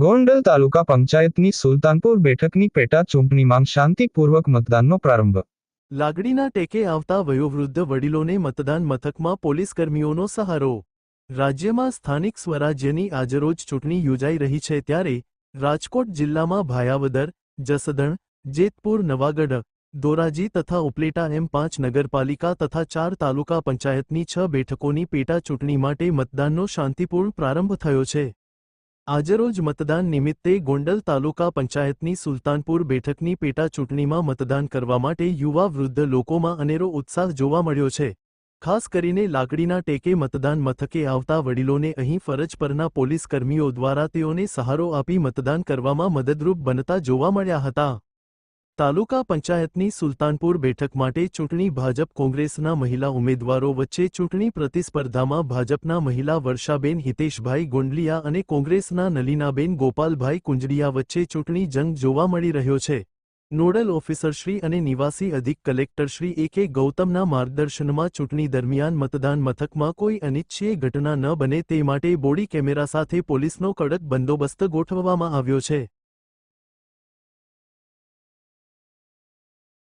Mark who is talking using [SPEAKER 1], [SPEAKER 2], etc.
[SPEAKER 1] ગોંડલ તાલુકા પંચાયતની સુલતાનપુર બેઠકની પેટા ચૂંટણીમાં શાંતિપૂર્વક મતદાનનો પ્રારંભ.
[SPEAKER 2] લાગણીના ટેકે આવતા વયોવૃદ્ધ વડીલોને મતદાન મથકમાં પોલીસકર્મીઓનો સહારો. રાજ્યમાં સ્થાનિક સ્વરાજ્યની આજરોજ ચૂંટણી યોજાઈ રહી છે ત્યારે રાજકોટ જિલ્લામાં ભાયાવદર, જસદણ, જેતપુર, નવાગઢ, ધોરાજી તથા ઉપલેટા એમ પાંચ નગરપાલિકા તથા ચાર તાલુકા પંચાયતની છ બેઠકોની પેટા ચૂંટણી માટે મતદાનનો શાંતિપૂર્ણ પ્રારંભ થયો છે. આજરોજ મતદાન નિમિત્તે ગોંડલ તાલુકા પંચાયતની સુલતાનપુર બેઠકની પેટા ચૂંટણીમાં મતદાન કરવા માટે યુવા વૃદ્ધ લોકોમાં અનેરો ઉત્સાહ જોવા મળ્યો છે. ખાસ કરીને લાકડીના ટેકે મતદાન મથકે આવતા વડીલોને અહીં ફરજ પરના પોલીસ કર્મીઓ દ્વારા તેઓને સહારો આપી મતદાન કરવામાં મદદરૂપ બનતા જોવા મળ્યા હતા. તાલુકા પંચાયતની સુલતાનપુર બેઠક માટે ચૂંટણી ભાજપ કોંગ્રેસના મહિલા ઉમેદવારો વચ્ચે ચૂંટણી પ્રતિસ્પર્ધામાં ભાજપના મહિલા વર્ષાબેન હિતેશભાઈ ગોંડલિયા અને કોંગ્રેસના નલીનાબેન ગોપાલભાઈ કુંજડિયા વચ્ચે ચૂંટણી જંગ જોવા મળી રહ્યો છે. નોડલ ઓફિસરશ્રી અને નિવાસી અધિક કલેક્ટરશ્રી એ કે ગૌતમના માર્ગદર્શનમાં ચૂંટણી દરમિયાન મતદાન મથકમાં કોઈ અનિચ્છીય ઘટના ન બને તે માટે બોડી કેમેરા સાથે પોલીસનો કડક બંદોબસ્ત ગોઠવવામાં આવ્યો છે.